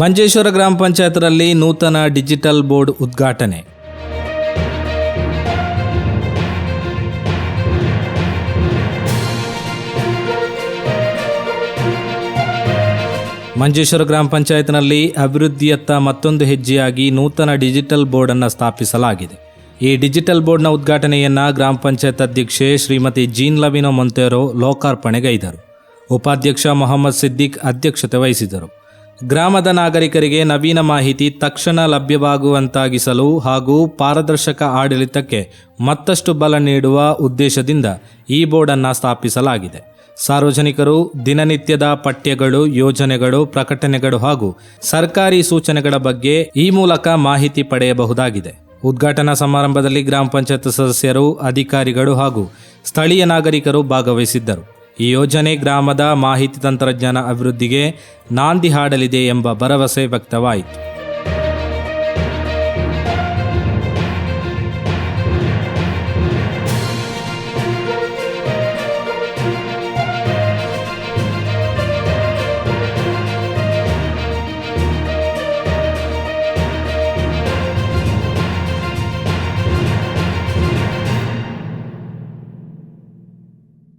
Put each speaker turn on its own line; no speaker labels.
ಮಂಜೇಶ್ವರ ಗ್ರಾಮ ಪಂಚಾಯತ್ನಲ್ಲಿ ನೂತನ digital board ಉದ್ಘಾಟನೆ. ಮಂಜೇಶ್ವರ ಗ್ರಾಮ ಪಂಚಾಯತ್ನಲ್ಲಿ ಅಭಿವೃದ್ಧಿಯತ್ತ ಮತ್ತೊಂದು ಹೆಜ್ಜೆಯಾಗಿ ನೂತನ ಡಿಜಿಟಲ್ ಬೋರ್ಡನ್ನು ಸ್ಥಾಪಿಸಲಾಗಿದೆ. ಈ ಡಿಜಿಟಲ್ ಬೋರ್ಡ್ನ ಉದ್ಘಾಟನೆಯನ್ನ ಗ್ರಾಮ ಪಂಚಾಯತ್ ಅಧ್ಯಕ್ಷೆ ಶ್ರೀಮತಿ ಜೀನ್ ಲವಿನೋ ಮೊಂತೇರೋ ಲೋಕಾರ್ಪಣೆಗೈದರು. ಉಪಾಧ್ಯಕ್ಷ ಮೊಹಮ್ಮದ್ ಸಿದ್ದಿಕ್ ಅಧ್ಯಕ್ಷತೆ ವಹಿಸಿದರು. ಗ್ರಾಮದ ನಾಗರಿಕರಿಗೆ ನವೀನ ಮಾಹಿತಿ ತಕ್ಷಣ ಲಭ್ಯವಾಗುವಂತಾಗಿಸಲು ಹಾಗೂ ಪಾರದರ್ಶಕ ಆಡಳಿತಕ್ಕೆ ಮತ್ತಷ್ಟು ಬಲ ನೀಡುವ ಉದ್ದೇಶದಿಂದ ಈ ಬೋರ್ಡನ್ನು ಸ್ಥಾಪಿಸಲಾಗಿದೆ. ಸಾರ್ವಜನಿಕರು, ದಿನನಿತ್ಯದ ಪಠ್ಯಗಳು, ಯೋಜನೆಗಳು, ಪ್ರಕಟಣೆಗಳು ಹಾಗೂ ಸರ್ಕಾರಿ ಸೂಚನೆಗಳ ಬಗ್ಗೆ ಈ ಮೂಲಕ ಮಾಹಿತಿ ಪಡೆಯಬಹುದಾಗಿದೆ. ಉದ್ಘಾಟನಾ ಸಮಾರಂಭದಲ್ಲಿ ಗ್ರಾಮ ಪಂಚಾಯತ್ ಸದಸ್ಯರು, ಅಧಿಕಾರಿಗಳು ಹಾಗೂ ಸ್ಥಳೀಯ ನಾಗರಿಕರು ಭಾಗವಹಿಸಿದ್ದರು. ಈ ಯೋಜನೆ ಗ್ರಾಮದ ಮಾಹಿತಿ ತಂತ್ರಜ್ಞಾನ ಅಭಿವೃದ್ಧಿಗೆ ನಾಂದಿ ಹಾಡಲಿದೆ ಎಂಬ ಭರವಸೆ ವ್ಯಕ್ತವಾಯಿತು.